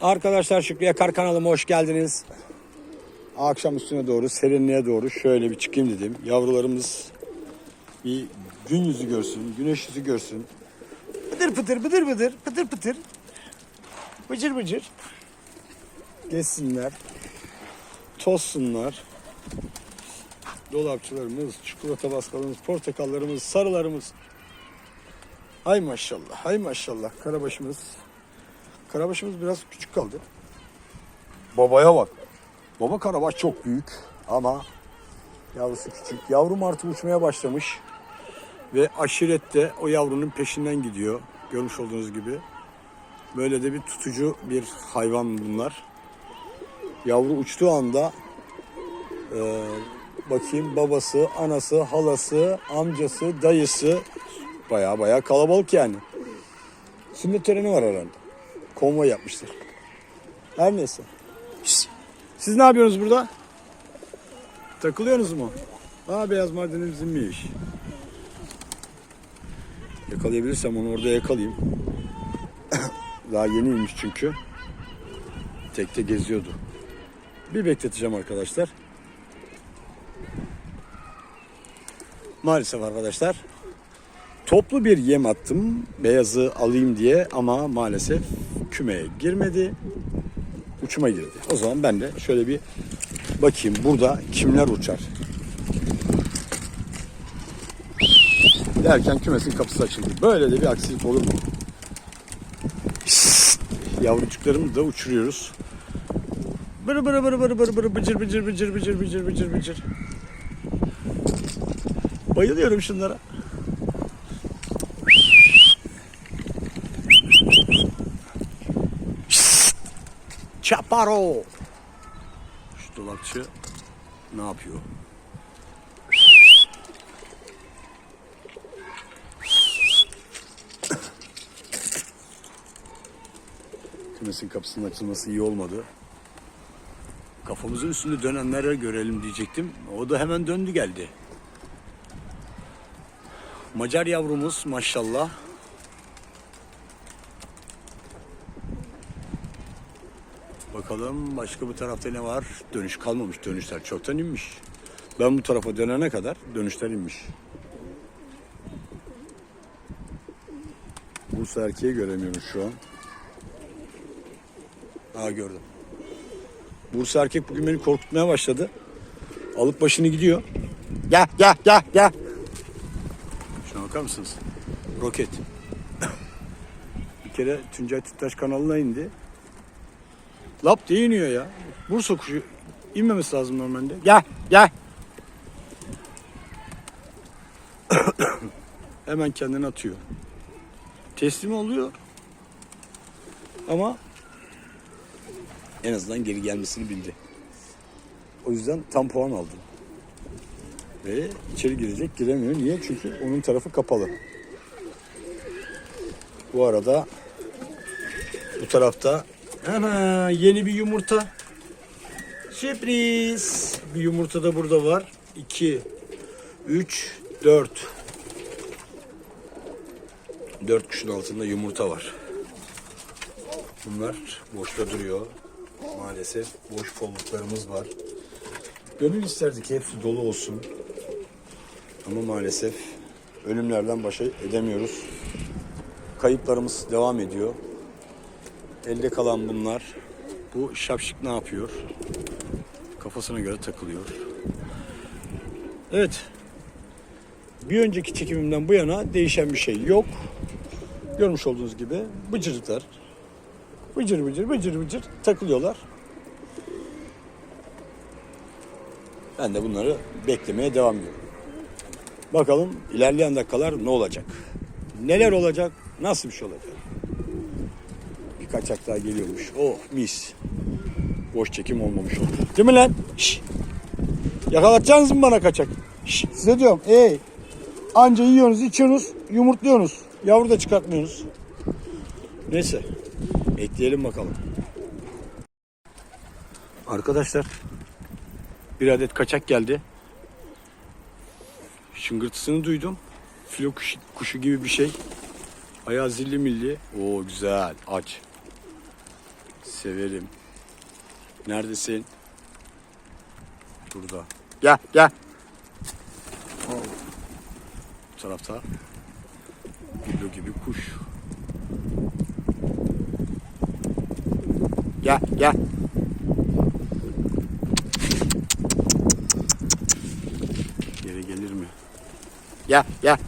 Arkadaşlar Şükrü Kar kanalıma hoş geldiniz. Akşam üstüne doğru serinliğe doğru şöyle bir çıkayım dedim. Yavrularımız bir gün yüzü görsün, güneş yüzü görsün. Pıtır pıtır pıtır pıtır pıtır pıtır. Bıcır bıcır. Geçsinler. Tozsunlar. Dolapçılarımız, çikolata baskalarımız, portakallarımız, sarılarımız. Hay maşallah, hay maşallah. Karabaşımız. Karabaşımız biraz küçük kaldı. Babaya bak. Baba karabaş çok büyük ama yavrusu küçük. Yavru martı uçmaya başlamış. Ve aşirette o yavrunun peşinden gidiyor. Görmüş olduğunuz gibi. Böyle de bir tutucu bir hayvan bunlar. Yavru uçtuğu anda e, bakayım babası, anası, halası, amcası, dayısı baya baya kalabalık yani. Sünnet töreni var herhalde. Konvoy yapmışlar. Her neyse. Siz ne yapıyorsunuz burada? Takılıyorsunuz mu? Aa beyaz madenimizin bir iş. Yakalayabilirsem onu orada yakalayayım. Daha yeniymiş çünkü. Tekte geziyordu. Bir bekleteceğim arkadaşlar. Maalesef arkadaşlar toplu bir yem attım beyazı alayım diye ama maalesef kümeye girmedi. Uçuma girdi. O zaman ben de şöyle bir bakayım burada kimler uçar. Derken kümesin kapısı açıldı. Böyle de bir aksilik olur mu? Yavrucuklarımızı da uçuruyoruz. Bırı bırı bırı bırı bırı bırı bıcır bıcır bıcır bıcır bıcır bıcır bıcır. Bayılıyorum şunlara. Çaparo. Şu dolapçı ne yapıyor? Kümesin kapısının açılması iyi olmadı. Kafamızın üstünde dönenlere görelim diyecektim. O da hemen döndü geldi. Macar yavrumuz maşallah. Bakalım başka bu tarafta ne var? Dönüş kalmamış. Dönüşler çoktan inmiş. Ben bu tarafa dönene kadar dönüşler inmiş. Bursa erkeği göremiyorum şu an. Aa gördüm. Bursa erkek bugün beni korkutmaya başladı. Alıp başını gidiyor. Gel gel gel gel. Şuna bakar mısınız? Roket. Bir kere Tuncay Tüttaş kanalına indi. Lap diye iniyor ya. Bursa kuşu inmemesi lazım normalde. Gel gel. Hemen kendini atıyor. Teslim oluyor. Ama en azından geri gelmesini bildi. O yüzden tam puan aldı. Ve içeri girecek giremiyor. Niye? Çünkü onun tarafı kapalı. Bu arada bu tarafta hemen yeni bir yumurta. Sürpriz. Bir yumurta da burada var. 2, 3, 4. 4 kuşun altında yumurta var. Bunlar boşta duruyor. Maalesef boş kolluklarımız var. Gönül isterdi ki hepsi dolu olsun. Ama maalesef ölümlerden başa edemiyoruz. Kayıplarımız devam ediyor. Elde kalan bunlar. Bu şapşik ne yapıyor? Kafasına göre takılıyor. Evet. Bir önceki çekimimden bu yana değişen bir şey yok. Görmüş olduğunuz gibi bıcırcıklar bıcır bıcır bıcır bıcır takılıyorlar. Ben de bunları beklemeye devam ediyorum. Bakalım ilerleyen dakikalar ne olacak? Neler olacak? Nasıl bir şey olacak? Bir kaçak daha geliyormuş. Oh mis. Boş çekim olmamış oldu. Değil mi lan? Şş. Yakalatacaksınız mı bana kaçak? Şş. Size diyorum. Ey. Anca yiyorsunuz, içiyorsunuz, yumurtluyorsunuz. Yavru da çıkartmıyorsunuz. Neyse. Bekleyelim bakalım. Arkadaşlar bir adet kaçak geldi. Şıngırtısını duydum. Filo kuşu, kuşu gibi bir şey. Ayağı zilli milli. Oo güzel aç. Severim. Neredesin? Burada. Gel gel. Oh. Bu tarafta Biblo gibi kuş. Gel gel. Geri gelir mi? Gel gel.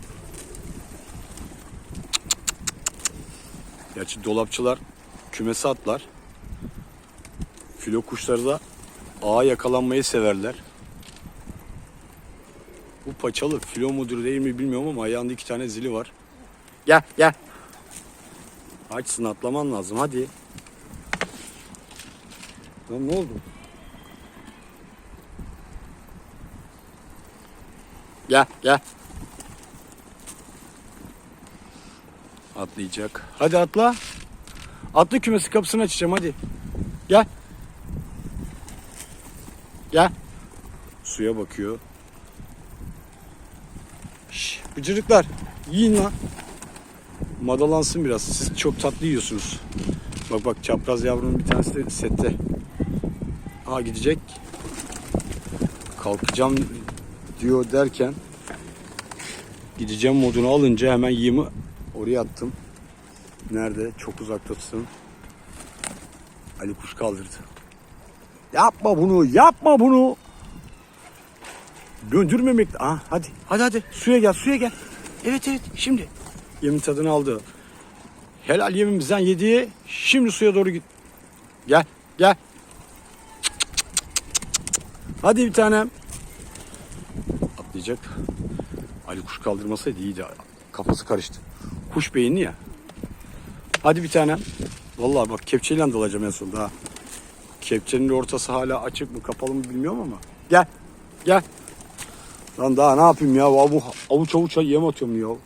Gerçi dolapçılar kümesi atlar. Filo kuşları da ağa yakalanmayı severler. Bu paçalı filo mudur değil mi bilmiyorum ama ayağında iki tane zili var. Gel gel. Açsın atlaman lazım hadi. Lan ne oldu? Gel gel. Atlayacak. Hadi atla. Atla kümesi kapısını açacağım hadi. Gel. Gel. Suya bakıyor. Şş, bıcırıklar yiyin lan. Madalansın biraz. Siz çok tatlı yiyorsunuz. Bak bak çapraz yavrunun bir tanesi de sette. Aa gidecek. Kalkacağım diyor derken gideceğim modunu alınca hemen yemi oraya attım. Nerede? Çok uzaktasın. Ali kuş kaldırdı. Yapma bunu, yapma bunu. Döndürmemek. Ah, hadi, hadi hadi. Suya gel, suya gel. Evet evet, şimdi. Yemin tadını aldı. Helal yemimizden yedi. Şimdi suya doğru git. Gel, gel. Hadi bir tanem. Atlayacak. Ali kuş kaldırmasaydı iyiydi. Kafası karıştı. Kuş beyinli ya. Hadi bir tanem. Vallahi bak kepçeyle dalacağım en sonunda ha. Kepçenin ortası hala açık mı kapalı mı bilmiyorum ama. Gel. Gel. Lan daha ne yapayım ya? Avu, avuç avuç yem atıyorum ya.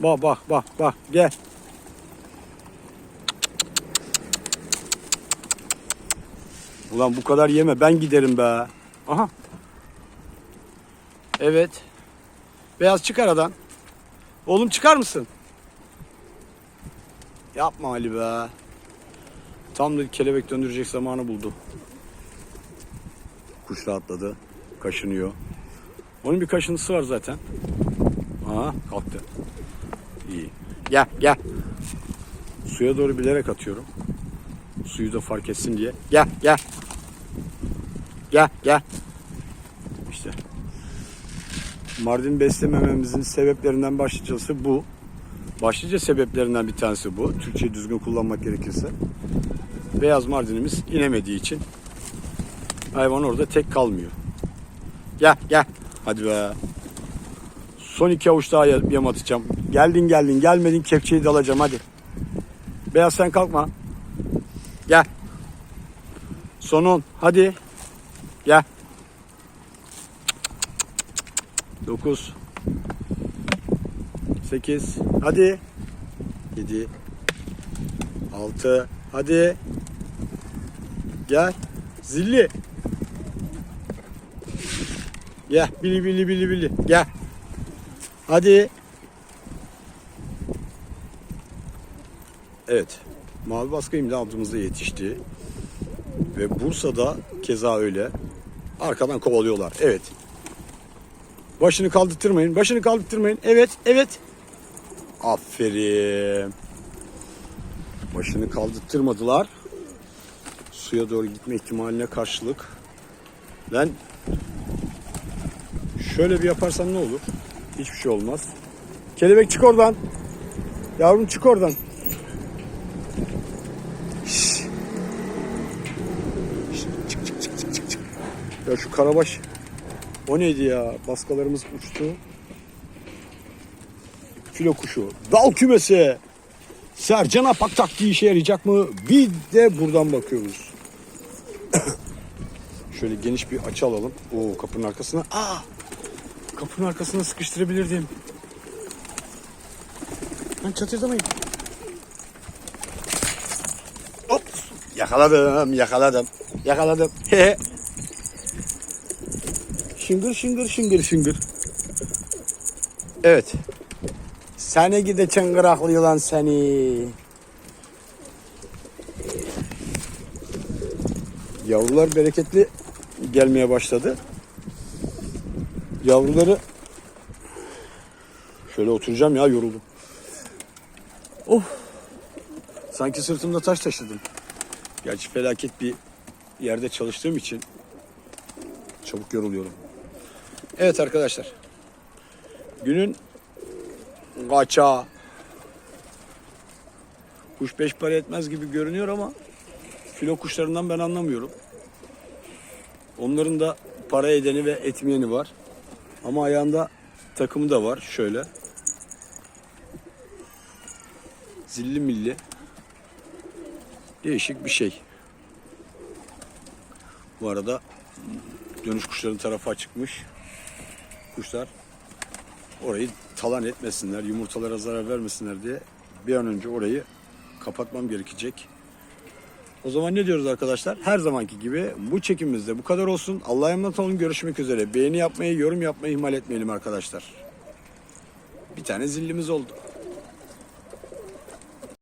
Bak bak bak bak gel. Ulan bu kadar yeme ben giderim be. Aha. Evet. Beyaz çık aradan. Oğlum çıkar mısın? Yapma Ali be. Tam da kelebek döndürecek zamanı buldu. Kuş rahatladı. Kaşınıyor. Onun bir kaşıntısı var zaten. Aha kalktı. İyi. Gel gel. Suya doğru bilerek atıyorum. Suyu da fark etsin diye. Gel gel. Gel gel. İşte. Mardin beslemememizin sebeplerinden başlıcası bu. Başlıca sebeplerinden bir tanesi bu. Türkçeyi düzgün kullanmak gerekirse. Beyaz mardinimiz inemediği için hayvan orada tek kalmıyor. Gel gel. Hadi be. Son iki avuç daha yem atacağım. Geldin geldin gelmedin kepçeyi de alacağım hadi. Beyaz sen kalkma. Gel. Son on. Hadi. Gel. Dokuz. Sekiz. Hadi. Yedi. Altı. Hadi. Gel. Zilli. Gel. Bili bili bili bili. Gel. Hadi. Evet. Mavi baskı imdatımızda yetişti. Ve Bursa'da keza öyle. Arkadan kovalıyorlar. Evet. Başını kaldırtmayın. Başını kaldırtmayın. Evet. Evet. Aferin. Başını kaldırtmadılar. Suya doğru gitme ihtimaline karşılık. Lan şöyle bir yaparsan ne olur? Hiçbir şey olmaz. Kelebek çık oradan. Yavrum çık oradan. Şş. Ya şu karabaş. O neydi ya? Baskalarımız uçtu. Filo kuşu. Dal kümesi. Sercan Apak taktiği işe yarayacak mı? Bir de buradan bakıyoruz. Şöyle geniş bir açı alalım. Oo kapının arkasına. Aa! Kapının arkasına sıkıştırabilirdim. Lan çatırdamayın. Hop! Yakaladım, yakaladım. Yakaladım. Şıngır şıngır şıngır şıngır. Evet. Seni gide çıngıraklı yılan seni. Yavrular bereketli gelmeye başladı. Yavruları şöyle oturacağım ya yoruldum. Oh. Sanki sırtımda taş taşıdım. Gerçi felaket bir yerde çalıştığım için çabuk yoruluyorum. Evet arkadaşlar. Günün kaçağı. Kuş beş para etmez gibi görünüyor ama filo kuşlarından ben anlamıyorum. Onların da para edeni ve etmeyeni var. Ama ayağında takımı da var şöyle. Zilli milli. Değişik bir şey. Bu arada dönüş kuşların tarafı açıkmış. Kuşlar orayı talan etmesinler, yumurtalara zarar vermesinler diye bir an önce orayı kapatmam gerekecek. O zaman ne diyoruz arkadaşlar? Her zamanki gibi bu çekimimizde bu kadar olsun. Allah'a emanet olun. Görüşmek üzere. Beğeni yapmayı, yorum yapmayı ihmal etmeyelim arkadaşlar. Bir tane zillimiz oldu.